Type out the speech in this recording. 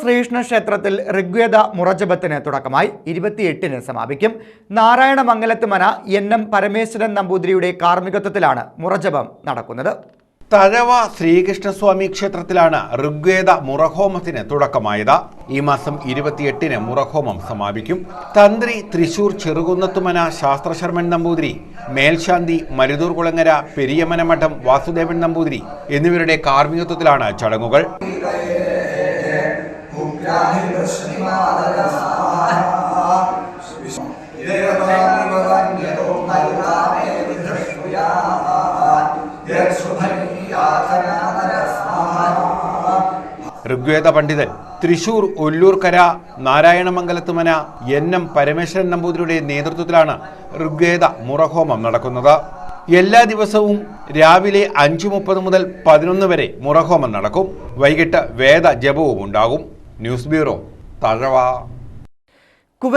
ശ്രീകൃഷ്ണ ക്ഷേത്രത്തിൽ ഋഗ്വേദ മുറജപത്തിന് തുടക്കമായി. ഇരുപത്തിയെട്ടിന് സമാപിക്കും. നാരായണമംഗലത്ത് മന എൻ എം പരമേശ്വരൻ നമ്പൂതിരിയുടെ കാർമ്മികത്വത്തിലാണ് മുറജപം നടക്കുന്നത്. തഴവ ശ്രീകൃഷ്ണസ്വാമി ക്ഷേത്രത്തിലാണ് ഋഗ്വേദ മുറഹോമത്തിന് തുടക്കമായത്. ഈ മാസം ഇരുപത്തിയെട്ടിന് മുറഹോമം സമാപിക്കും. തന്ത്രി തൃശൂർ ചെറുകുന്നത്തുമന ശാസ്ത്രശർമ്മൻ നമ്പൂതിരി മേൽശാന്തി മരുതൂർ കുളങ്ങര പെരിയമന മഠം വാസുദേവൻ നമ്പൂതിരി എന്നിവരുടെ കാർമ്മികത്വത്തിലാണ് ചടങ്ങുകൾ. ഋഗ്വേദ പണ്ഡിതൻ തൃശൂർ ഒല്ലൂർക്കര നാരായണമംഗലത്തുമന എൻ എം പരമേശ്വരൻ നമ്പൂതിരിയുടെ നേതൃത്വത്തിലാണ് ഋഗ്വേദ മുറഹോമം നടക്കുന്നത്. എല്ലാ ദിവസവും രാവിലെ അഞ്ചു മുപ്പത് മുതൽ പതിനൊന്ന് വരെ മുറഹോമം നടക്കും. വൈകിട്ട് വേദ ജപവും ഉണ്ടാകും. News bureau Thazhava.